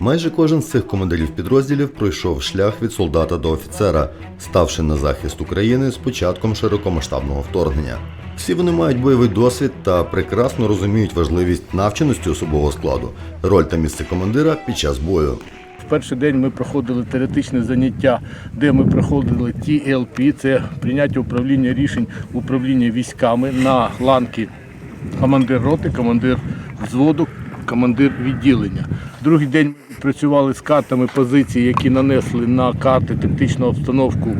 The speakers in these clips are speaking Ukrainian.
Майже кожен з цих командирів підрозділів пройшов шлях від солдата до офіцера, ставши на захист України з початком широкомасштабного вторгнення. Всі вони мають бойовий досвід та прекрасно розуміють важливість навченості особового складу, роль та місце командира під час бою. В перший день ми проходили теоретичне заняття, де ми проходили TLP, це прийняття управління рішень управління військами на ланки командир роти, командир взводу, командир відділення. Другий день працювали з картами позиції, які нанесли на карти тактичну обстановку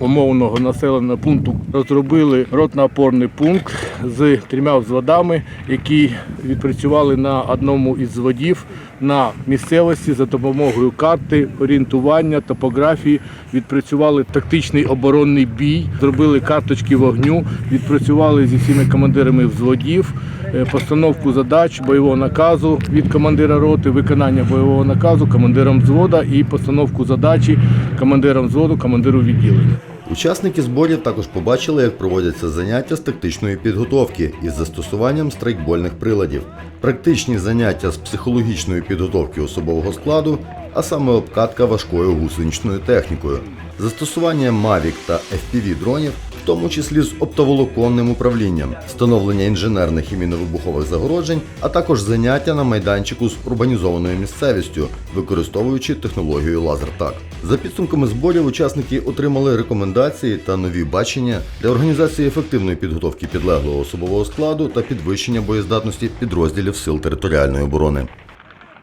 умовного населеного пункту. Розробили ротно-опорний пункт з трьома взводами, які відпрацювали на одному із взводів на місцевості за допомогою карти, орієнтування, топографії. Відпрацювали тактичний оборонний бій, зробили карточки вогню, відпрацювали зі всіми командирами взводів, е, постановку задач, бойового наказу від командира роти, виконання бойового наказу командиром взвода і постановку задачі командиром взводу, командиру відділення. Учасники зборів також побачили, як проводяться заняття з тактичної підготовки із застосуванням страйкбольних приладів, практичні заняття з психологічної підготовки особового складу, а саме обкатка важкою гусеничною технікою, застосування Mavic та FPV дронів, тому числі з оптоволоконним управлінням, встановлення інженерних і міновибухових загороджень, а також заняття на майданчику з урбанізованою місцевістю, використовуючи технологію лазертак. За підсумками зборів, учасники отримали рекомендації та нові бачення для організації ефективної підготовки підлеглого особового складу та підвищення боєздатності підрозділів сил територіальної оборони.